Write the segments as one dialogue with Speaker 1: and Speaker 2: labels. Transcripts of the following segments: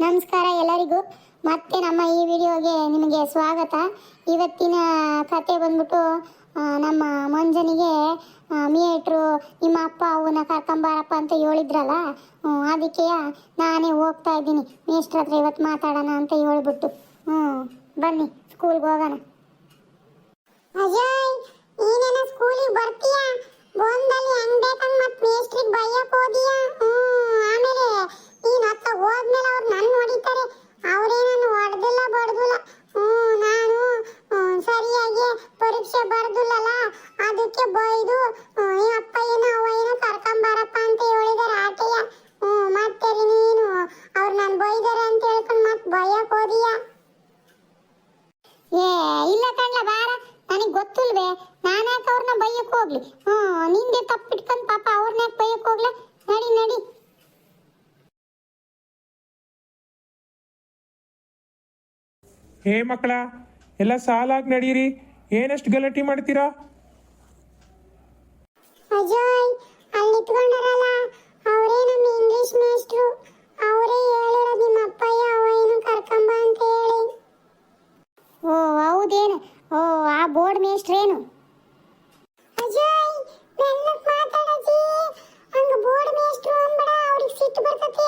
Speaker 1: ನಮಸ್ಕಾರ ಎಲ್ಲರಿಗೂ. ಮತ್ತೆ ನಮ್ಮ ಈ ವಿಡಿಯೋಗೆ ನಿಮಗೆ ಸ್ವಾಗತ. ಇವತ್ತಿನ ಕತೆ ಬಂದ್ಬಿಟ್ಟು ನಮ್ಮ ಮಂಜನಿಗೆ ಮೀಟ್ರು, ನಿಮ್ಮ ಅಪ್ಪ ಅವನ್ನ ಕರ್ಕೊಂಬಾರಪ್ಪ ಅಂತ ಹೇಳಿದ್ರಲ್ಲ ಅದಕ್ಕೆ ನಾನೇ ಹೋಗ್ತಾ ಇದ್ದೀನಿ. ಮೇಷ್ಟ್ರ ಹತ್ರ ಇವತ್ತು ಮಾತಾಡೋಣ ಅಂತ ಹೇಳ್ಬಿಟ್ಟು. ಹ್ಞೂ ಬನ್ನಿ ಸ್ಕೂಲ್ಗೆ ಹೋಗೋಣ. ಅಜಯ್ ಸ್ಕೂಲಿಗೆ ಬರ್ತೀಯಾ? ಬಂದಲ್ಲಿ ಹೆಂಗ್ ಬೇಕಂಗ್ ಮತ್ತೆ ಮೇಸ್ಟ್ರಿಗೆ ಬೈಯಕ್ ಹೋದಿಯಾ ಹ್ಮ್ ಆಮೇಲೆ ನೀನ್ ಅತ್ತ ಹೋದ್ಮೇಲೆ ಅವ್ರು ನನ್ನ ಹೊಡಿತಾರೆ ಅವರೇ ನಾನು ಹೊಡೆದಿಲ್ಲ ಬಡ್ದಿಲ್ಲ ಹ್ಮ್ ನಾನು ಹ್ಮ್, ಸರಿಯಾಗಿ ಪರೀಕ್ಷೆ ಬರ್ದಿಲ್ಲಲ್ಲ ಅದಕ್ಕೆ ಬೈದು ಹ್ಮ್, ಈ ಅಪ್ಪ ಏನೋ ಅವ್ವ ಏನೋ ಕರ್ಕೊಂಬಾರಪ್ಪ ಅಂತ ಹೇಳಿದಾರೆ ಆಟೆಯ ಹ್ಮ್ ಮತ್ತೆ ರೀ ನೀನು ಅವ್ರು ನಾನು ಬೈದಾರೆ ಅಂತ ಹೇಳ್ಕೊಂಡು ಮತ್ತೆ ಬೈಯಕ್ ಹೋದಿಯಾ ಏ ಇಲ್ಲ ಕಣ್ಲ ಬಾರ ನನಗೆ ಗೊತ್ತಿಲ್ವೇ ನಾನ್ಯಾಕೆ ಅವ್ರನ್ನ ಬೈಯಕ್ ಹೋಗ್ಲಿ. ಹ್ಞೂ ನಿಂದೆ ತಪ್ಪಿಟ್ಕೊಂಡ್ ಪಾಪ ಅವ್ರನ್ನ ಯಾಕೆ ಬೈಯಕ್ ಹೋಗ್ಲ. ನಡಿ ನಡಿ.
Speaker 2: ಹೇ ಮಕ್ಕಳ ಎಲ್ಲ ಸಾಲಾಗಿ ನಡೀರಿ. ಏನಷ್ಟು ಗಲಾಟೆ ಮಾಡ್ತೀರಾ?
Speaker 1: ಅಜಯ್ ಅಲ್ಲಿ ನಿಂತ್ಕೊಂಡಾರಲ್ಲ ಅವರೇ ನಮ್ಮ ಇಂಗ್ಲಿಷ್ ಮೇಸ್ಟ್ರು ಅವರೇ ಹೇಳಿರೋದು ನಿಮ್ಮ ಅಪ್ಪಯ್ಯ ಅವಯ್ಯನು ಕರ್ಕೊಂಬ ಅಂತ ಹೇಳಿ. ಓ ಹೌದೇನು ಓ ಆ ಬೋರ್ಡ್ ಮೇಸ್ಟ್ರೇನು ಅಜಯ್ ಮೆಲ್ಲಕ್ ಮಾತಾಡಜಿ ಹಂಗ ಬೋರ್ಡ್ ಮೇಸ್ಟ್ರು ಅನ್ಬೇಡ ಅವ್ರಿಗೆ ಸಿಟ್ಟು ಬರ್ತೈತಿ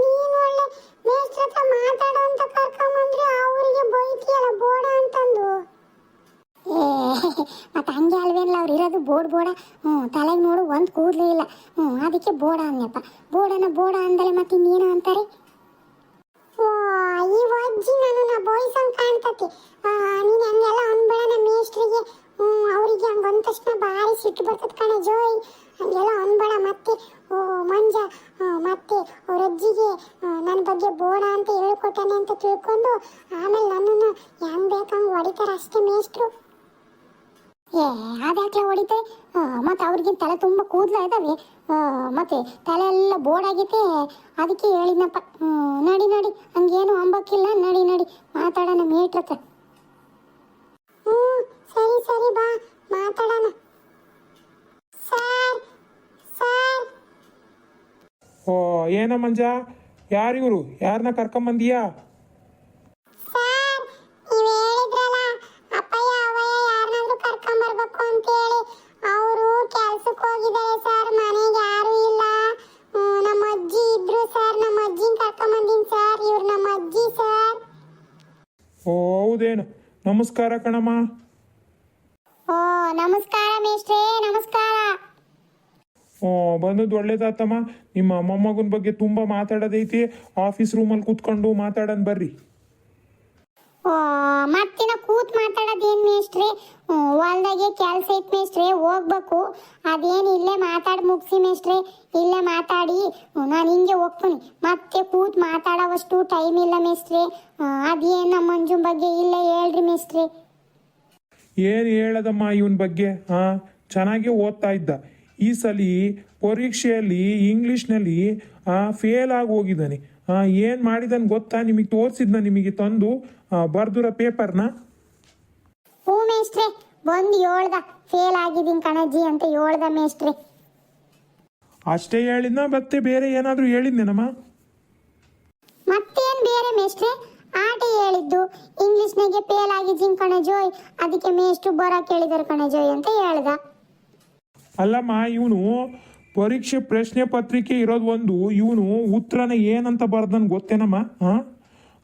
Speaker 1: ನೀನು ಒಳ್ಳೆ ಮೇಸ್ಟ್ರ ಹತ್ರ ಮಾತಾಡು ಅಂತ ಕರ್ಕೊಂಬಂದ್ರೆ ಅವರಿಗೆ ಬೈತಿಯಲ್ಲ ಬೋರ್ಡ ಅಂತಂದು ಏ ಮತ್ತೆ ಹಂಗೆ ಅಲ್ವೇನಲ್ಲ ಅವ್ರು ಇರೋದು ಬೋರ್ಡ್ ಬೋಡ ಹ್ಞೂ ತಲೆಗೆ ನೋಡು ಒಂದು ಕೂದಲೇ ಇಲ್ಲ ಹ್ಞೂ ಅದಕ್ಕೆ ಬೋಡ ಅಂದ್ನಪ್ಪ ಬೋಡನ ಬೋಡ ಅಂದಲೆ ಮತ್ತೆ ಇನ್ನೇನು ಅಂತಾರೆ ಓ ಈ ಅಜ್ಜಿ ನನ್ನ ಬೋಯ್ಸಂಗ್ ಕಾಣ್ತತಿ ನೀನು ಹಂಗೆಲ್ಲ ಅನ್ಬೇಡ ನಮ್ಮ ಮೇಸ್ಟ್ರಿಗೆ ಹ್ಞೂ ಅವರಿಗೆ ಹಂಗೆ ಅಂದ ತಕ್ಷಣ ಭಾರಿ ಸಿಟ್ಟು ಬರ್ತದೆ ಕಣೆ ಜೋಯ್ ಹಂಗೆಲ್ಲ ಅನ್ಬೇಡ ಮತ್ತೆ ಓ ಮಂಜ ಆ, ಮತ್ತೆ ಅವ್ರ ಅಜ್ಜಿಗೆ ನನ್ನ ಬಗ್ಗೆ ಬೋಡ ಅಂತ ಹೇಳ್ಕೊಟ್ಟಾನೆ ಅಂತ ತಿಳ್ಕೊಂಡು ಆಮೇಲೆ ನನ್ನನ್ನು ಹೆಂಗ್ ಹಂಗೆ ಹೊಡಿತಾರೆ ಅಷ್ಟೇ ಮೇಸ್ಟ್ರು ಏ, ಅದ್ಯಾಕೆ ಹೊಡಿತೆ? ಮತ್ತೆ ಅವ್ರಿಗೆ ತಲೆ ತುಂಬ ಕೂದಲ ಇದಾವೆ. ಮತ್ತೆ ತಲೆ ಎಲ್ಲ ಬೋಡಾಗೈತೆ ಅದಕ್ಕೆ ಹೇಳಿದ್ನಪ್ಪ ನಡಿ ನಡಿ, ಹಂಗೇನು ಅಂಬಕ್ಕಿಲ್ಲ ನಡಿ ನಡಿ, ಮಾತಾಡೋಣ ಮೇಟ್ರ ಹತ್ರ. ಹ್ಞೂ ಸರಿ ಸರಿ, ಬಾ, ಮಾತಾಡೋಣ. Sir sir.
Speaker 2: ಓ, ಏನೋ ಮಂಜ ಯಾರಿವರು ಯಾರನ್ನ ಕರ್ಕೊಂಬಂದೀಯಾ? ನಮಸ್ಕಾರ ಕಣಮ್ಮ.
Speaker 1: ಓ ನಮಸ್ಕಾರ ಮೇಷ್ಟ್ರೇ ನಮಸ್ಕಾರ.
Speaker 2: ಓ ಬಂದದ್ದು ಒಳ್ಳೇದಾತಮ್ಮ. ನಿಮ್ಮ ಮೊಮ್ಮಗನ ಬಗ್ಗೆ ತುಂಬ ಮಾತಾಡೋದೈತಿ. ಆಫೀಸ್ ರೂಮಲ್ಲಿ ಕೂತ್ಕೊಂಡು ಮಾತಾಡೋಣ ಬರ್ರಿ.
Speaker 1: ಮತ್ತಿನ ಕೂತ್ ಮಾತಾಡೋದೇನ್ ಮೇಷ್ಟ್ರೆ? ಹ್ಮ್, ಹೊಲ್ದಾಗೆ ಕೆಲ್ಸ ಐತ್ ಮೇಷ್ಟ್ರೆ ಹೋಗ್ಬೇಕು. ಅದೇನು ಇಲ್ಲೇ ಮಾತಾಡಿ ಮುಗಿಸಿ ಮೇಷ್ಟ್ರೆ ಇಲ್ಲೇ ಮಾತಾಡಿ. ನಾನು ಹಿಂಗೆ ಹೋಗ್ತೀನಿ. ಮತ್ತೆ ಕೂತ್ ಮಾತಾಡೋವಷ್ಟು ಟೈಮ್ ಇಲ್ಲ ಮೇಷ್ಟ್ರೆ. ಅದೇನು ನಮ್ಮ ಮಂಜು ಬಗ್ಗೆ ಇಲ್ಲೇ ಹೇಳ್ರಿ ಮೇಷ್ಟ್ರೆ.
Speaker 2: ಏನು ಹೇಳದಮ್ಮ ಇವನ್ ಬಗ್ಗೆ ಹಾಂ ಚೆನ್ನಾಗಿ ಓದ್ತಾ ಇದ್ದ. ಈ ಸಲ ಪರೀಕ್ಷೆಯಲ್ಲಿ ಇಂಗ್ಲೀಷ್ನಲ್ಲಿ ಫೇಲ್ ಆಗಿ ಹೋಗಿದ್ದಾನೆ. ಏನು ಮಾಡಿದನ್ ಗೊತ್ತಾ? ನಿಮಗೆ ತೋರಿಸಿದ್ನ ನಿಮಗೆ ತಂದು ಬರ್ದುರ ಪೇಪರ್ನ?
Speaker 1: ಹ್ಞೂ ಮೇಷ್ಟ್ರೆ ಬಂದು ಹೇಳ್ದ ಫೇಲ್ ಆಗಿದ್ದೀನಿ ಕಣಜ್ಜಿ ಅಂತ ಹೇಳ್ದ ಮೇಷ್ಟ್ರೆ.
Speaker 2: ಅಷ್ಟೇ ಹೇಳಿದ್ನ ಮತ್ತೆ ಬೇರೆ ಏನಾದರೂ ಹೇಳಿದ್ನೇನಮ್ಮ?
Speaker 1: ಮತ್ತೇನ್ ಬೇರೆ ಮೇಷ್ಟ್ರೆ? ಆಟ ಹೇಳಿದ್ದು. ಇಂಗ್ಲಿಷ್ನಾಗೆ ಫೇಲ್ ಆಗಿದ್ದೀನಿ ಕಣಜೋಯ್. ಅದಕ್ಕೆ ಮೇಷ್ಟ್ರು ಬರ ಕೇಳಿದಾರೆ ಕಣಜೋಯ್ ಅಂತ ಹೇಳ್ದ.
Speaker 2: ಅಲ್ಲಮ್ಮ ಇವನು ಪರೀಕ್ಷೆ ಪ್ರಶ್ನೆ ಪತ್ರಿಕೆ ಇರೋದು ಒಂದು, ಇವನು ಉತ್ತರನ ಏನಂತ ಬರ್ದನ್ ಗೊತ್ತೇನಮ್ಮ ಹಾಂ?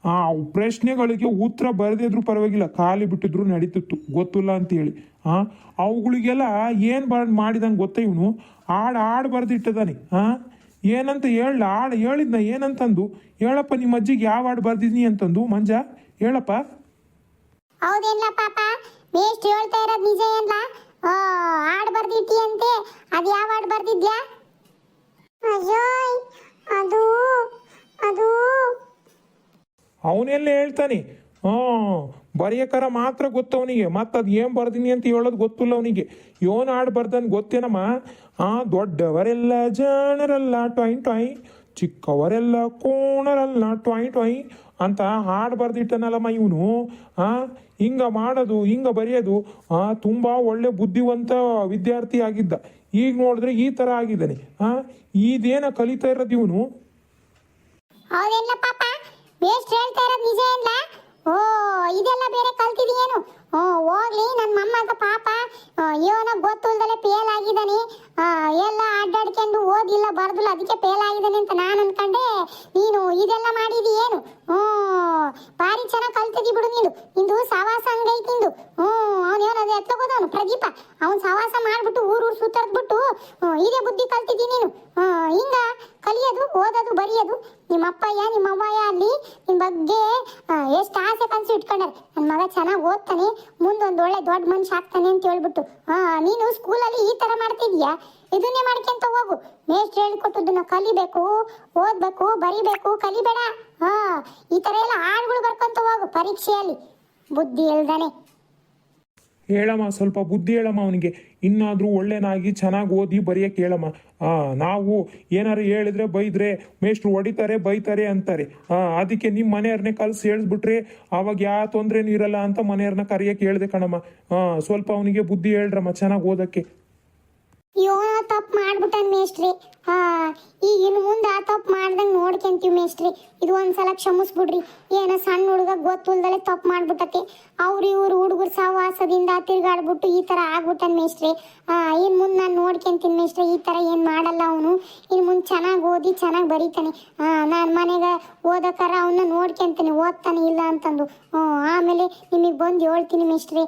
Speaker 2: ಆ ಪ್ರಶ್ನೆಗಳಿಗೆ ಉತ್ತರ ಬರೆದಿದ್ರು ಪರವಾಗಿಲ್ಲ, ಖಾಲಿ ಬಿಟ್ಟಿದ್ರು ನಡೀತಿತ್ತು, ಗೊತ್ತಿಲ್ಲ ಅಂತೇಳಿ. ಹಾಂ? ಅವುಗಳಿಗೆಲ್ಲ ಏನು ಬರ್ ಮಾಡಿದಂಗೆ ಗೊತ್ತ ಇವನು? ಹಾಡು ಹಾಡು ಬರೆದಿಟ್ಟಿದ್ದಾನೆ. ಹಾಂ? ಏನಂತ ಹೇಳ ಹಾಡು ಹೇಳಿದ್ನ ಏನಂತಂದು? ಹೇಳಪ್ಪ, ನಿಮ್ಮ ಅಜ್ಜಿಗೆ ಯಾವ ಹಾಡು ಬರ್ದಿದ್ನಿ ಅಂತಂದು? ಮಂಜ, ಹೇಳಪ್ಪ.
Speaker 1: ಪಾಪ? ಹೇಳ್ತಾ ಇರೋದು ನಿಜ ಹಾಡ್ ಬರ್ದಿಟ್ಟಿ ಅಂತೆ. ಅದು ಯಾವ ಹಾಡ್ ಬರ್ದಿದ್ಯಾ? ಅಯ್ಯೋ ಅದು ಅದು.
Speaker 2: ಅವನೆಲ್ಲ ಹೇಳ್ತಾನೆ. ಹಾಂ ಬರೆಯಕರ ಮಾತ್ರ ಗೊತ್ತು ಅವನಿಗೆ ಮತ್ತು ಅದು ಏನು ಬರ್ದೀನಿ ಅಂತ ಹೇಳೋದು ಗೊತ್ತಿಲ್ಲ ಅವನಿಗೆ. ಯೋನ್ ಹಾಡು ಬರ್ದನ್ ಗೊತ್ತೇನಮ್ಮ? ಆ, ದೊಡ್ಡವರೆಲ್ಲ ಜಾಣರಲ್ಲ, ಟೊಯ್ ಟೊಯ್. ಚಿಕ್ಕವರೆಲ್ಲ ಕೋಣರಲ್ಲ ಟ್ವಾಯ್ ಟ್ವಾಯ್ ಅಂತ ಹಾಡು ಬರ್ದಿಟ್ಟನಲ್ಲಮ್ಮ ಇವನು. ಆ, ಹಿಂಗ ಮಾಡೋದು, ಹಿಂಗ ಬರೆಯೋದು, ಆ, ತುಂಬ ಒಳ್ಳೆ ಬುದ್ಧಿವಂತ ವಿದ್ಯಾರ್ಥಿ ಆಗಿದ್ದ. ಈಗ ನೋಡಿದ್ರೆ ಈ ಥರ ಆಗಿದ್ದಾನೆ. ಹಾಂ ಇದೇನ ಕಲಿತಾ ಇರೋದು ಇವನು?
Speaker 1: ಹೌದೇನ್ಲ ಪಾಪ ಬೇಸ್ಟ್ ಹೇಳ್ತಾ ಇರೋದು ನಿಜ ಏನ್ಲ? ಓ, ಇದೆಲ್ಲ ಬೇರೆ ಕಲ್ತಿದೀಯೇನು ಹೋಗ್ಲಿ ನನ್ನ ಮೊಮ್ಮಗ ಪಾಪ ಇವನ ಗೊತ್ತಿಲ್ದಲೆ ಫೇಲ್ ಆಗಿದ್ದಾನೆ. ಎಲ್ಲ ಅಡ್ಡಾಡ್ಕೊಂಡು ಓದಿಲ್ಲ ಬರ್ದಿಲ್ಲ, ಅದಕ್ಕೆ ಫೇಲ್ ಆಗಿದ್ದಾನೆ ಅಂತ ನಾನು ಅನ್ಕೊಂಡೆ, ನೀನು ಇದೆಲ್ಲ ಮಾಡಿದಿ ಏನು? ಹ್ಞೂ, ಭಾರಿ ಚೆನ್ನಾಗಿ ಕಲ್ತಿದ್ದಿ ಬಿಡು ನೀನು. ಇಂದು ಸವಾಸ ಹಂಗೈತಿ ಇಂದು. ಹ್ಞೂ, ಅವನು ಏನದು ಅವನು ಪ್ರದೀಪ. ಅವ್ನು ಸವಾಸ ಮಾಡಿಬಿಟ್ಟು ಊರು ಊರು ಸುತ್ತಾಡ್ಬಿಟ್ಟು ಇದೇ ಬುದ್ಧಿ ಕಲ್ತಿದ್ದಿ ನೀನು. ಹಿಂಗ ಕಲಿಯೋದು, ಓದೋದು, ಬರೆಯೋದು ನಿಮ್ಮ ಅಪ್ಪಯ್ಯ ನಿಮ್ಮ ಅವ್ವಯ್ಯ ಅಲ್ಲಿ? ನಿಮ್ಮ ಬಗ್ಗೆ ಎಷ್ಟು ಆಸೆ ಕನಸು ಇಟ್ಕೊಂಡಾರೆ. ನನ್ನ ಮಗ ಚೆನ್ನಾಗಿ ಓದ್ತಾನೆ, ಮುಂದೊಂದು ಒಳ್ಳೆ ದೊಡ್ಡ ಮನುಷ್ಯ ಆಗ್ತಾನೆ ಅಂತ ಹೇಳ್ಬಿಟ್ಟು. ನೀನು ಸ್ಕೂಲಲ್ಲಿ ಈ ಥರ ಮಾಡ್ತಿದ್ಯಾ? ಇದನ್ನೇ ಮಾಡ್ಕೊಂತ ಹೋಗು. ಮೇಷ್ಟ್ರು ಹೇಳಿಕೊಟ್ಟದನ್ನ ಕಲಿಬೇಕು, ಓದ್ಬೇಕು, ಬರಿಬೇಕು, ಕಲಿಬೇಡ. ಹಾ ಈ ಥರ ಎಲ್ಲ ಹಾಡುಗಳು ಬರ್ಕೊಂತ ಹೋಗು ಪರೀಕ್ಷೆಯಲ್ಲಿ. ಬುದ್ಧಿ ಇಲ್ದಾನೆ.
Speaker 2: ಹೇಳಮ್ಮ, ಸ್ವಲ್ಪ ಬುದ್ಧಿ ಹೇಳಮ್ಮ ಅವನಿಗೆ. ಇನ್ನಾದರೂ ಒಳ್ಳೆಯನಾಗಿ ಚೆನ್ನಾಗಿ ಓದಿ ಬರೆಯಕ್ಕೆ ಹೇಳಮ್ಮ. ನಾವು ಏನಾರು ಹೇಳಿದ್ರೆ ಬೈದ್ರೆ, ಮೇಷ್ಟ್ರು ಹೊಡಿತಾರೆ, ಬೈತಾರೆ ಅಂತಾರೆ. ಅದಕ್ಕೆ ನಿಮ್ಮ ಮನೆಯವ್ರನ್ನೇ ಕಲ್ಸಿ ಹೇಳಿಸ್ಬಿಟ್ರೆ ಅವಾಗ ಯಾವ ತೊಂದರೆನೂ ಇರಲ್ಲ ಅಂತ ಮನೆಯವ್ರನ್ನ ಕರೆಯಕ್ಕೆ ಹೇಳ್ದೆ ಕಣಮ್ಮ. ಸ್ವಲ್ಪ ಅವನಿಗೆ ಬುದ್ಧಿ ಹೇಳ್ರಮ್ಮ ಚೆನ್ನಾಗಿ ಓದಕ್ಕೆ.
Speaker 1: ಇವನ ತಪ್ಪು ಮಾಡ್ಬಿಟ್ಟನ್ ಮೇಷ್ಟ್ರಿ. ಹಾ ಈಗಿನ ಮುಂದೆ ಆ ತಪ್ಪು ಮಾಡ್ದಂಗೆ ನೋಡ್ಕೊಂತೀವಿ ಮೇಷ್ಟ್ರಿ. ಇದು ಒಂದ್ಸಲ ಕ್ಷಮಿಸ್ಬಿಡ್ರಿ. ಏನ ಸಣ್ಣ ಹುಡುಗ ಗೊತ್ತಿಲ್ದಲೆ ತಪ್ಪು ಮಾಡ್ಬಿಟ್ಟತಿ. ಅವ್ರು ಇವ್ರು ಹುಡುಗರು ಸಹವಾಸದಿಂದ ತಿರ್ಗಾಡ್ಬಿಟ್ಟು ಈ ಥರ ಆಗ್ಬಿಟ್ಟನ್ ಮೇಷ್ಟ್ರಿ. ಹಾ ಇನ್ನು ಮುಂದೆ ನಾನು ನೋಡ್ಕೊಂತೀನಿ ಮೇಷ್ಟ್ರಿ, ಈ ಥರ ಏನು ಮಾಡಲ್ಲ ಅವನು. ಇನ್ನು ಮುಂದೆ ಚೆನ್ನಾಗಿ ಓದಿ, ಚೆನ್ನಾಗಿ ಬರೀತಾನೆ. ನಾನು ಮನೆಗೆ ಓದಕ್ಕಾರ ಅವನ್ನ ನೋಡ್ಕೊಂತೀನಿ, ಓದ್ತಾನೆ ಇಲ್ಲ ಅಂತಂದು. ಆಮೇಲೆ ನಿಮಗೆ ಬಂದು ಹೇಳ್ತೀನಿ ಮೇಷ್ಟ್ರಿ.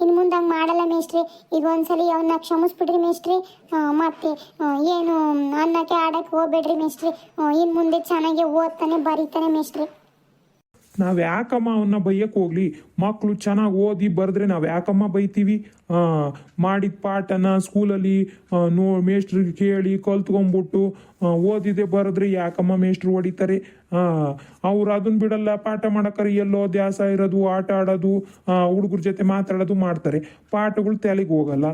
Speaker 1: ಇನ್ನು ಮುಂದೆ ಹಂಗೆ ಮಾಡಲ್ಲ ಮೇಷ್ಟ್ರಿ. ಈಗ ಒಂದ್ಸಲಿ ಅವನ್ನ ಕ್ಷಮಿಸ್ಬಿಡ್ರಿ ಮೇಷ್ಟ್ರಿ. ಮತ್ತೆ ಏನು, ಅನ್ನಕ್ಕೆ ಆಡಕ್ಕೆ ಹೋಗ್ಬೇಡ್ರಿ ಮೇಷ್ಟ್ರಿ. ಮುಂದೆ ಚೆನ್ನಾಗಿ ಓದ್ತಾನೆ ಬರೀತಾನೆ ಮೇಷ್ಟ್ರಿ.
Speaker 2: ನಾವ್ ಯಾಕಮ್ಮ ಅವನ್ನ ಬೈಯಕ್ ಹೋಗ್ಲಿ? ಮಕ್ಕಳು ಚೆನ್ನಾಗಿ ಓದಿ ಬರೆದ್ರೆ ನಾವು ಯಾಕಮ್ಮ ಬೈತೀವಿ? ಮಾಡಿದ ಪಾಠನ ಸ್ಕೂಲಲ್ಲಿ ನೋ, ಮೇಷ್ಟ್ರಿಗೆ ಕೇಳಿ ಕಲ್ತ್ಕೊಂಡ್ಬಿಟ್ಟು ಓದಿದೆ ಬರೆದ್ರೆ ಯಾಕಮ್ಮ ಮೇಷ್ಟ್ರು ಹೊಡಿತಾರೆ? ಅವ್ರು ಅದನ್ನ ಬಿಡಲ್ಲ, ಪಾಠ ಮಾಡೋಕ್ಕಾರೆ ಎಲ್ಲೋ ದ್ಯಾಸ ಇರೋದು, ಆಟ ಆಡೋದು ಹುಡುಗರ ಜೊತೆ ಮಾತಾಡೋದು ಮಾಡ್ತಾರೆ. ಪಾಠಗಳು ತಲೆಗೆ ಹೋಗಲ್ಲ.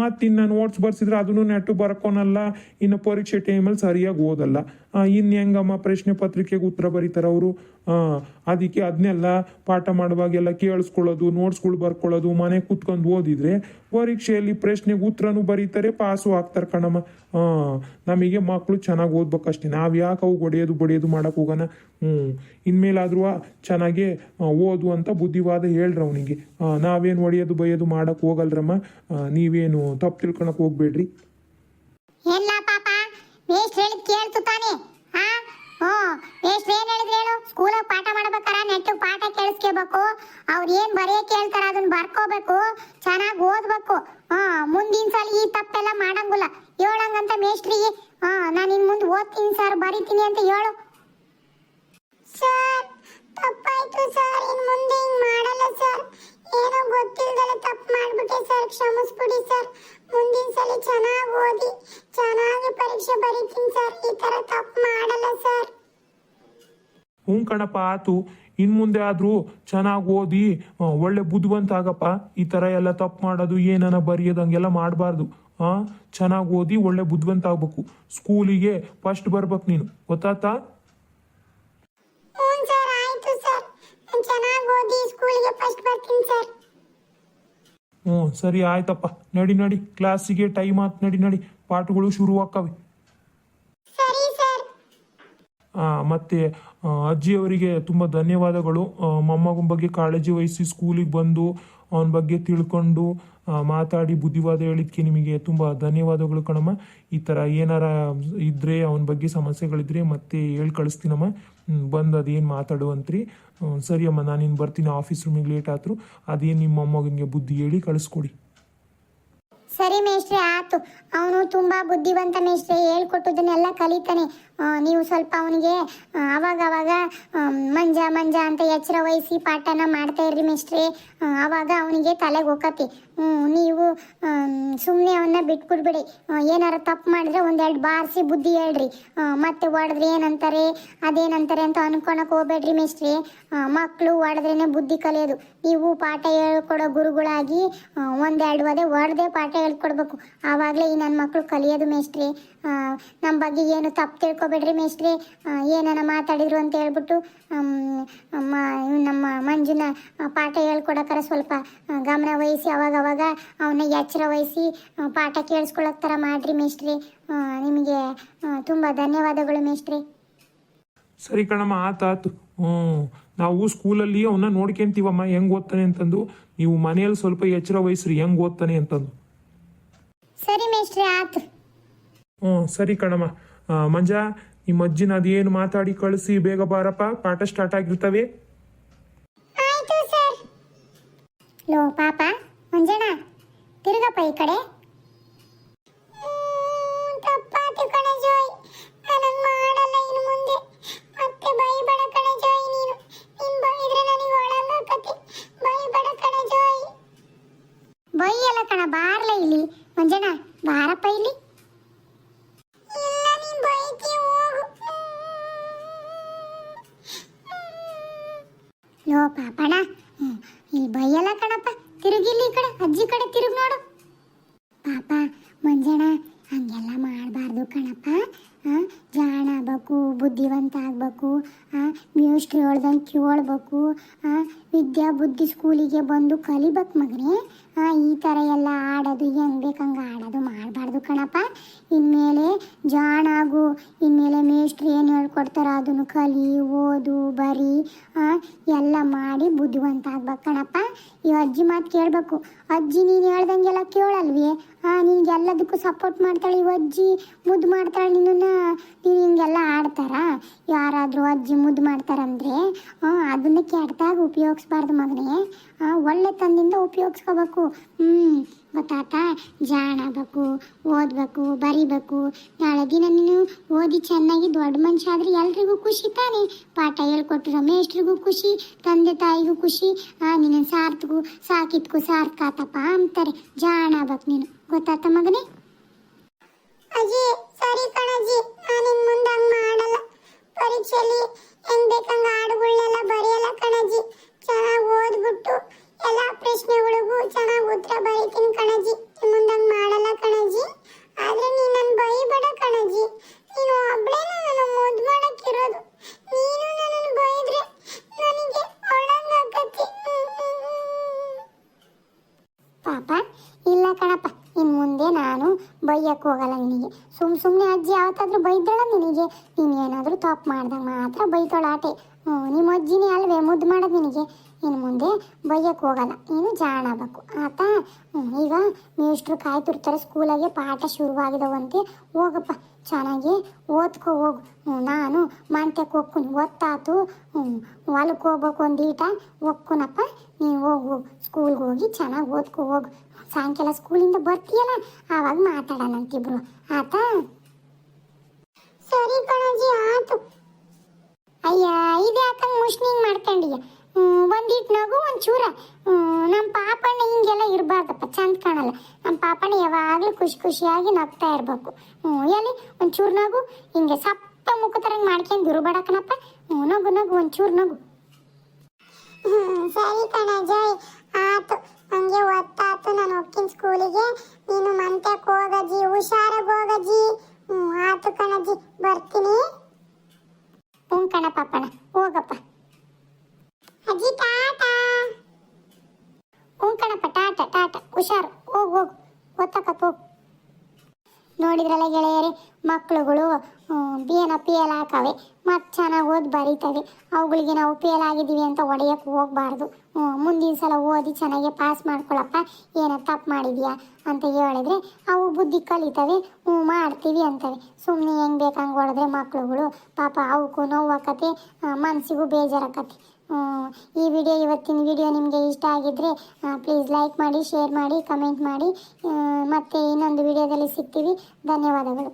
Speaker 2: ಮತ್ತಿನ್ನು ನೋಟ್ಸ್ ಬರ್ಸಿದ್ರೆ ಅದನ್ನು ನೆಟ್ಟು ಬರ್ಕೊನಲ್ಲ, ಇನ್ನು ಪರೀಕ್ಷೆ ಟೈಮಲ್ಲಿ ಸರಿಯಾಗಿ ಓದಲ್ಲ. ಇನ್ನು ಇನ್ ಹೆಂಗಮ್ಮ ಪ್ರಶ್ನೆ ಪತ್ರಿಕೆಗೆ ಉತ್ತರ ಬರೀತಾರೆ ಅವರು? ಅದಕ್ಕೆ ಅದನ್ನೆಲ್ಲ ಪಾಠ ಮಾಡುವಾಗೆಲ್ಲ ಕೇಳಿಸ್ಕೊಳ್ಳೋದು ನೋಟ್ಸ್ಗಳು ಬರ್ಕೊಳ್ಳೋದು, ಮನೆ ಕೂತ್ಕೊಂಡು ಓದಿದ್ರೆ ಪರೀಕ್ಷೆಯಲ್ಲಿ ಪ್ರಶ್ನೆಗೆ ಉತ್ತರನೂ ಬರೀತಾರೆ, ಪಾಸು ಆಗ್ತಾರೆ ಕಣಮ್ಮ. ನಮಗೆ ಮಕ್ಕಳು ಚೆನ್ನಾಗಿ ಓದ್ಬೇಕಷ್ಟೇ. ನಾವು ಯಾಕೆ ಅವು ಒಡೆಯೋದು ಬಡಿಯೋದು ಮಾಡೋಕೆ ಹೋಗೋಣ? ಹ್ಞೂ ಇನ್ಮೇಲಾದ್ರೂ ಚೆನ್ನಾಗೆ ಓದು ಅಂತ ಬುದ್ಧಿವಾದ ಹೇಳ್ರಿ ಅವನಿಗೆ. ನಾವೇನು ಒಡೆಯೋದು ಬೈಯೋದು ಮಾಡೋಕೆ ಹೋಗಲ್ರಮ್ಮ? ನೀವೇನು ತಪ್ಪು ತಿಳ್ಕೊಳಕ್ ಹೋಗ್ಬೇಡ್ರಿ
Speaker 1: ಎಲ್ಲ ಪಾಪ ಮೇಷ್ಟ್ರು ಹೇಳಿದ್ ಕೇಳ್ತು ತಾನೆ ಹಾ ಹ್ಞೂ ಮೇಷ್ಟ್ರು ಏನ್ ಹೇಳಿದ್ರು ಹೇಳು ಸ್ಕೂಲಾಗ ಪಾಠ ಮಾಡ್ಬೇಕಾರ ನೆಟ್ ಪಾಠ ಕೇಳಿಸ್ಕೋಬೇಕು. ಅವ್ರು ಏನ್ ಬರೆಯಕ್ಕೆ ಹೇಳ್ತಾರ ಅದನ್ನ ಬರ್ಕೋಬೇಕು. ಚೆನ್ನಾಗಿ ಓದ್ಬೇಕು. ಹಾ, ಮುಂದಿನ ಸಲ ಈ ತಪ್ಪೆಲ್ಲ ಮಾಡಂಗಿಲ್ಲ. ಹೇಳಂಗಂತ ಮೇಸ್ಟ್ರಿ ಹಾ, ನಾನು ಇನ್ ಮುಂದೆ ಓದ್ತೀನಿ ಸರ್, ಬರೀತೀನಿ ಅಂತ ಹೇಳು. ಸರ್, ತಪ್ಪಾಯ್ತು ಸರ್, ಇನ್ ಮುಂದೆ ಹಿಂಗ್ ಮಾಡಲ್ಲ ಸರ್. ಏನೋ ಗೊತ್ತಿಲ್ಲದಲ್ಲ ತಪ್ಪು ಮಾಡ್ಬಿಟ್ಟೆ ಸರ್, ಕ್ಷಮಿಸ್ಬಿಡಿ ಸರ್. ಮುಂದಿನ ಸಲ ಚೆನ್ನಾಗಿ ಓದಿ, ಚೆನ್ನಾಗಿ ಪರೀಕ್ಷೆ ಬರೀತೀನಿ ಸರ್. ಈ ತರ ತಪ್ಪು ಮಾಡಲ್ಲ ಸರ್.
Speaker 2: ಹ್ಞೂ ಕಣಪ್ಪ ಆತು ಇನ್ ಮುಂದೆ ಆದ್ರೂ ಚೆನ್ನಾಗಿ ಓದಿ ಒಳ್ಳೆ ಬುದ್ಧಿವಂತ ಆಗಪ್ಪ ಈ ತರ ಎಲ್ಲ ತಪ್ಪು ಮಾಡೋದು ಏನನ ಬರೆಯೋದಂಗೆಲ್ಲ ಮಾಡಬಾರ್ದು. ಆ ಚೆನ್ನಾಗಿ ಓದಿ ಒಳ್ಳೆ ಬುದ್ಧಿವಂತ ಆಗ್ಬೇಕು ಸ್ಕೂಲಿಗೆ ಫಸ್ಟ್ ಬರ್ಬೇಕು ನೀನು. ಗೊತ್ತಾತಾ
Speaker 1: ಹ್ಞೂ ಸರ್
Speaker 2: ಆಯ್ತಪ್ಪ. ನಡಿ ನಡಿ. ಕ್ಲಾಸಿಗೆ ಟೈಮ್ ಆತ್ ನಡಿ ನಡಿ. ಪಾಠಗಳು ಶುರು ಆಕ್ಕವೆ ಮತ್ತೆ ಅಜ್ಜಿಯವರಿಗೆ ತುಂಬ ಧನ್ಯವಾದಗಳು. ಮೊಮ್ಮಗನ ಬಗ್ಗೆ ಕಾಳಜಿ ವಹಿಸಿ ಸ್ಕೂಲಿಗೆ ಬಂದು ಅವನ ಬಗ್ಗೆ ತಿಳ್ಕೊಂಡು ಮಾತಾಡಿ ಬುದ್ಧಿವಾದ ಹೇಳಿದ್ಕೆ ನಿಮಗೆ ತುಂಬ ಧನ್ಯವಾದಗಳು ಕಣಮ್ಮ. ಈ ಥರ ಏನಾರ ಇದ್ದರೆ ಅವನ ಬಗ್ಗೆ ಸಮಸ್ಯೆಗಳಿದ್ರೆ ಮತ್ತೆ ಹೇಳಿ ಕಳಿಸ್ತೀನಮ್ಮ. ಬಂದು ಅದೇನು ಮಾತಾಡುವಂತ್ರಿ. ಸರಿ ಅಮ್ಮ ನಾನು ಇನ್ನು ಬರ್ತೀನಿ ಆಫೀಸ್ ರೂಮಿಗೆ ಲೇಟ್ ಆದರೂ ಅದೇನು ನಿಮ್ಮ ಮೊಮ್ಮಗನಿಗೆ ಬುದ್ಧಿ ಹೇಳಿ ಕಳಿಸ್ಕೊಡಿ.
Speaker 1: ಸರಿ ಮೇಷ್ಟ್ರೆ, ಆತು. ಅವನು ತುಂಬಾ ಬುದ್ಧಿವಂತ ಮೇಷ್ಟ್ರೆ, ಹೇಳ್ಕೊಟ್ಟದನ್ನೆಲ್ಲ ಕಲಿತಾನೆ. ನೀವು ಸ್ವಲ್ಪ ಅವನಿಗೆ ಅವಾಗ ಅವಾಗ ಮಂಜ ಮಂಜ ಅಂತ ಎಚ್ಚರ ವಹಿಸಿ ಪಾಠನ ಮಾಡ್ತಾ ಇರ್ರಿ ಮೇಷ್ಟ್ರೆ. ಅವಾಗ ಅವನಿಗೆ ತಲೆಗೆ ಹೋಗತಿ ನೀವು ಸುಮ್ಮನೆ ಅವನ್ನ ಬಿಟ್ಕೊಡ್ಬೇಡಿ ಏನಾರು ತಪ್ಪು ಮಾಡಿದ್ರೆ ಒಂದೆರಡು ಬಾರಿಸಿ ಬುದ್ಧಿ ಹೇಳ್ರಿ. ಮತ್ತೆ ಹೊಡೆದ್ರೆ ಏನಂತಾರೆ, ಅದೇನಂತಾರೆ ಅಂತ ಅನ್ಕೊಳಕ್ ಹೋಗ್ಬೇಡ್ರಿ ಮೇಸ್ಟ್ರಿ ಮಕ್ಕಳು ಹೊಡೆದ್ರೇನೆ ಬುದ್ಧಿ ಕಲಿಯೋದು. ನೀವು ಪಾಠ ಹೇಳ್ಕೊಡೋ ಗುರುಗಳಾಗಿ ಒಂದೆರಡು ಅದೇ ಹೊಡೆದೇ ಪಾಠ ಹೇಳ್ಕೊಡ್ಬೇಕು. ಆವಾಗಲೇ ಈ ನನ್ನ ಮಕ್ಕಳು ಕಲಿಯೋದು ಮೇಷ್ಟ್ರಿ. ನಮ್ಮ ಬಗ್ಗೆ ಏನು ತಪ್ಪು ತಿಳ್ಕೊಬೇಡ್ರಿ ಮೇಸ್ತ್ರಿ ಏನನ ಮಾತಾಡಿದ್ರು ಅಂತ ಹೇಳ್ಬಿಟ್ಟು ನಮ್ಮ ಮಂಜುನ ಪಾಠ ಹೇಳ್ಕೊಡಕ್ಕಾರ ಸ್ವಲ್ಪ ಗಮನ ವಹಿಸಿ. ಅವಾಗ ಅವಾಗ ಅವನ್ನ ಎಚ್ಚರ ವಹಿಸಿ ಪಾಠ ಕೇಳಿಸ್ಕೊಳ್ಳೋಕ್ ಥರ ಮಾಡ್ರಿ ಮೇಷ್ಟ್ರಿ. ನಿಮಗೆ ತುಂಬ ಧನ್ಯವಾದಗಳು ಮೇಷ್ಟ್ರಿ.
Speaker 2: ಸರಿ ಕಣಮ್ಮ ಆತಾತು. ಹ್ಞೂ ನಾವು ಸ್ಕೂಲಲ್ಲಿ ಅವನ್ನ ನೋಡ್ಕೊಂತೀವಮ್ಮ ಹೆಂಗ್ ಓದ್ತಾನೆ ಅಂತಂದು. ನೀವು ಮನೆಯಲ್ಲಿ ಸ್ವಲ್ಪ ಎಚ್ಚರ ವಹಿಸ್ರಿ ಹೆಂಗ್ ಓದ್ತಾನೆ ಅಂತಂದು.
Speaker 1: ಸರಿ ಮೇಷ್ಟ್ರೆ ಆತು.
Speaker 2: ಹ್ಞೂ, ಸರಿ ಕಣಮ್ಮ. ಮಂಜಾ ನಿಮ್ಮ ಅಜ್ಜಿನ ಅದೇನು ಮಾತಾಡಿ ಕಳಿಸಿ, ಬೇಗ ಬಾರಪ್ಪ. ಪಾಠ ಸ್ಟಾರ್ಟ್ ಆಗಿರ್ತವೆ.
Speaker 1: ಲೋ, ಪಾಪ, ಮಂಜಣ್ಣ, ತಿರುಗಪ್ಪ ಈ ಕಡೆ. ಕಣ, ಬಾರ್ಲ ಇಲ್ಲಿ. ಮಂಜಣ್ಣ, ಬಾರಪ್ಪ ಇಲ್ಲ. ಲೋ ಪಾಪಣ ಈ ಬೈಯಲ್ಲ ಕಣಪ್ಪ ತಿರುಗಿಲ್ಲಿ ಕಡೆ, ಅಜ್ಜಿ ಕಡೆ ತಿರುಗಿ ನೋಡು. ಪಾಪ ಮಂಜಣ್ಣ ಹಂಗೆಲ್ಲ ಮಾಡಬಾರ್ದು ಕಣಪ್ಪ. ಜಾಣ ಆಗಬೇಕು ಬುದ್ಧಿವಂತ ಆಗಬೇಕು ಮ್ಯೂಸ್ಟ್ರಿ ಹೇಳ್ದಂಗೆ ಕೇಳ್ಬೇಕು ವಿದ್ಯಾ ಬುದ್ಧಿ ಸ್ಕೂಲಿಗೆ ಬಂದು ಕಲಿಬೇಕು ಮಗನೇ. ಈ ಥರ ಎಲ್ಲ ಆಡೋದು ಹೆಂಗೆ ಬೇಕಂಗೆ ಆಡೋದು ಮಾಡಬಾರ್ದು ಕಣಪ್ಪ. ಇನ್ಮೇಲೆ ಜಾಣ ಆಗು ಇನ್ಮೇಲೆ ಮೇಷ್ಟ್ರು ಏನು ಹೇಳ್ಕೊಡ್ತಾರೋ ಅದನ್ನು ಕಲಿ, ಓದು, ಬರಿ ಎಲ್ಲ ಮಾಡಿ ಬುದ್ಧಿವಂತ ಆಗ್ಬೇಕು ಕಣಪ್ಪ. ಈ ಅಜ್ಜಿ ಮಾತು ಕೇಳಬೇಕು. ಅಜ್ಜಿ ನೀನು ಹೇಳ್ದಂಗೆಲ್ಲ ಕೇಳಲ್ವಿ? ನಿನಗೆಲ್ಲದಕ್ಕೂ ಸಪೋರ್ಟ್ ಮಾಡ್ತಾಳೆ ಈ ಅಜ್ಜಿ, ಮುದ್ದು ಮಾಡ್ತಾಳೆ ನಿನ್ನನ್ನು. ಹಿಂಗೆಲ್ಲ ಆಡ್ತಾರ? ಯಾರಾದರೂ ಅಜ್ಜಿ ಮುದ್ದು ಮಾಡ್ತಾರಂದ್ರೆ ಅದನ್ನು ಕೆಟ್ಟದಾಗ ಉಪಯೋಗಿಸ್ಬಾರ್ದು ಮಗನೇ. ಒಳ್ಳೆ ತಂದಿಂದ ಉಪಯೋಗಿಸ್ಕೋಬೇಕು. ಹ್ಞೂ ಗೊತ್ತಾತ ಜಾಣ ಆಗ್ಬೇಕು, ಓದಬೇಕು, ಬರಿಬೇಕು. ನಾಳೆ ದಿನ ನೀನು ಓದಿ ಚೆನ್ನಾಗಿ ದೊಡ್ಡ ಮನುಷ್ಯ ಆದರೆ ಎಲ್ರಿಗೂ ಖುಷಿ ತಾನೆ. ಪಾಠ ಹೇಳ್ಕೊಟ್ಟಿರೋ ಮೇಷ್ಟ್ರಿಗೂ ಖುಷಿ, ತಂದೆ ತಾಯಿಗೂ ಖುಷಿ. ನಿನ್ನ ಸಾರ್ಥಗೂ ಸಾಕಿತ್ಕು ಸಾರ್ಥಕಾತಪ್ಪ ಅಂತಾರೆ. ಜಾಣ ಆಗ್ಬೇಕು ನೀನು. ಗೊತ್ತಾತ ಮಗನೇ? ಅಜ್ಜಿ, ಸರಿ ಕಣಜ್ಜಿ ನಾನು ಇನ್ ಮುಂದೆ ಹಂಗ್ ಮಾಡಲ್ಲ. ಪರೀಕ್ಷೆಯಲ್ಲಿ ಹೆಂಗ್ ಬೇಕಂಗ ಹಾಡುಗಳನ್ನೆಲ್ಲ ಬರೆಯಲ್ಲ ಕಣಜ್ಜಿ. ಚೆನ್ನಾಗಿ ಓದ್ಬಿಟ್ಟು ಎಲ್ಲ ಪ್ರಶ್ನೆಗಳಿಗೂ ಚೆನ್ನಾಗಿ ಉತ್ತರ ಬರೀತೀನಿ ಕಣಜ್ಜಿ ಇನ್ ಮುಂದೆ ಹಂಗ್ ಮಾಡಲ್ಲ ಕಣಜ್ಜಿ ಆದ್ರೆ ನೀನ್ ನನ್ ಬೈಬೇಡ ಕಣಜ್ಜಿ ನೀನು ಒಬ್ಳೇನ ನಾನು ಮುದ್ದು ಮಾಡಕ್ಕಿರೋದು ನೀನು ನನ್ನನ್ನು ಬೈದ್ರೆ ನನಗೆ ಒಳಗಾಗತ್ತೆ ಪಾಪ ಇಲ್ಲ ಕಣಪ್ಪ ಇನ್ನು ಮುಂದೆ ನಾನು ಬೈಯಕ್ಕೆ ಹೋಗಲ್ಲ ನಿನಗೆ ಸುಮ್ ಸುಮ್ಮನೆ ಅಜ್ಜಿ ಯಾವತ್ತಾದ್ರೂ ಬೈದಳ ನಿನಗೆ? ನೀನು ಏನಾದರೂ ತಪ್ಪು ಮಾಡ್ದಾಗ ಮಾತ್ರ ಬೈತಾಳ ಆಟೆ. ಹ್ಞೂ, ನಿಮ್ಮ ಅಜ್ಜಿನೇ ಅಲ್ವೇ ಮುದ್ದು ಮಾಡೋದು ನಿನಗೆ? ಇನ್ನು ಮುಂದೆ ಬೈಯಕ್ಕೆ ಹೋಗಲ್ಲ, ನೀನು ಜಾಣ ಆಗಬೇಕು ಆತಾ ಈಗ ಮೇಷ್ಟ್ರು ಕಾಯ್ತಿರ್ತಾರೆ ಸ್ಕೂಲಾಗೆ ಪಾಠ ಶುರುವಾಗಿದವಂತೆ ಹೋಗಪ್ಪ, ಚೆನ್ನಾಗಿ ಓದ್ಕೊ, ಹೋಗು. ನಾನು ಮಂತ್ಯಕ್ಕೆ ಹೋಗ್ತೀನಿ ಹ್ಞೂ ಹೊಲಕ್ಕೆ ಹೋಗ್ಬೇಕು ಒಂದು ಈಟ. ನೀನು ನೀವು ಹೋಗು. ಸ್ಕೂಲ್ಗೆ ಹೋಗಿ ಚೆನ್ನಾಗಿ ಓದ್ಕೊ, ಹೋಗು. ಸಾಯಂಕಾಲ ಸ್ಕೂಲಿಂದ ಬರ್ತೀಯಲ್ಲ? ಆವಾಗ ಮಾತಾಡೋಣಂತಿಬ್ರು ಆತಾ? ಸರಿ ಕಣಜಿ ಆತು. ಅಯ್ಯ, ಇದು ಯಾಕಂಗೆ ಮುಷ್ನಿಂಗ್ ಮಾಡ್ಕೊಂಡಿಯ? ಒಂದಿಟ್ ನಗು, ಒಂಚೂರ. ನಮ್ಮ ಪಾಪಣ್ಣ ಹಿಂಗೆಲ್ಲ ಇರಬಾರ್ದಪ್ಪ, ಚಂದ ಕಾಣಲ್ಲ. ನಮ್ಮ ಪಾಪಣ್ಣ ಯಾವಾಗಲೂ ಖುಷಿ ಖುಷಿಯಾಗಿ ನಗ್ತಾ ಇರಬೇಕು. ಹ್ಞೂ ಎಲ್ಲಿ? ಒಂಚೂರು ನಗು, ಹಿಂಗೆ ಸಪ್ಪ ಮುಖ ತರಂಗ್ ಮಾಡ್ಕೊಂಡು ಹ್ಞೂ ನಗು ನಗು, ಒಂಚೂರು ನಗು. ಸರಿ ಕಣ ಆತು ನಂಗೆ ಒತ್ತಾತು ನಾನು ಹೋಗ್ತೀನಿ ಸ್ಕೂಲಿಗೆ ನೀನು ಮಂತ್ಯಕ್ಕೆ ಹೋಗಜ್ಜಿ ಹುಷಾರಾಗಿ ಹೋಗಜ್ಜಿ ಹ್ಞೂ ಆತು ಕಣಜ್ಜಿ ಬರ್ತೀನಿ ಹ್ಞೂ ಕಣ ಪಾಪಣ್ಣ ಹೋಗಪ್ಪ ಅಜ್ಜಿ ಟಾಟಾ ಹ್ಞೂ ಕಣಪ್ಪ ಟಾಟ ಟಾಟ ಹುಷಾರು ಹೋಗು ಹೋಗು ಗೊತ್ತಾಕತ್ ಹೋಗು ನೋಡಿದ್ರಲ್ಲ ಗೆಳೆಯರೇ ಮಕ್ಕಳುಗಳು ಬೇನ ಪೇಲ್ ಹಾಕವೆ ಮತ್ತು ಚೆನ್ನಾಗಿ ಓದಿ ಬರೀತವೆ ನಾವು ಫೇಲ್ ಆಗಿದ್ದೀವಿ ಅಂತ ಒಡೆಯಕ್ಕೆ ಹೋಗಬಾರ್ದು. ಮುಂದಿನ ಸಲ ಓದಿ ಚೆನ್ನಾಗಿ ಪಾಸ್ ಮಾಡ್ಕೊಳಪ್ಪ. ಏನೋ ತಪ್ಪು ಮಾಡಿದ್ಯಾ ಅಂತ ಹೇಳಿದ್ರೆ ಅವು ಬುದ್ಧಿ ಕಲಿತವೆ ಹ್ಞೂ ಮಾಡ್ತೀವಿ ಅಂತವೆ. ಸುಮ್ಮನೆ ಹೆಂಗೆ ಬೇಕಂಗೆ ಹೊಡೆದ್ರೆ ಮಕ್ಕಳುಗಳು ಪಾಪ ಅವಕ್ಕೂ ನೋವಾಕತೆ ಮನಸ್ಸಿಗೂ ಬೇಜಾರಾಕತೆ. ಈ ವಿಡಿಯೋ ಇವತ್ತಿನ ವಿಡಿಯೋ ನಿಮಗೆ ಇಷ್ಟ ಆಗಿದ್ರೆ ಪ್ಲೀಸ್ ಲೈಕ್ ಮಾಡಿ ಶೇರ್ ಮಾಡಿ ಕಮೆಂಟ್ ಮಾಡಿ. ಮತ್ತೆ ಇನ್ನೊಂದು ವಿಡಿಯೋದಲ್ಲಿ ಸಿಗ್ತೀವಿ. ಧನ್ಯವಾದಗಳು.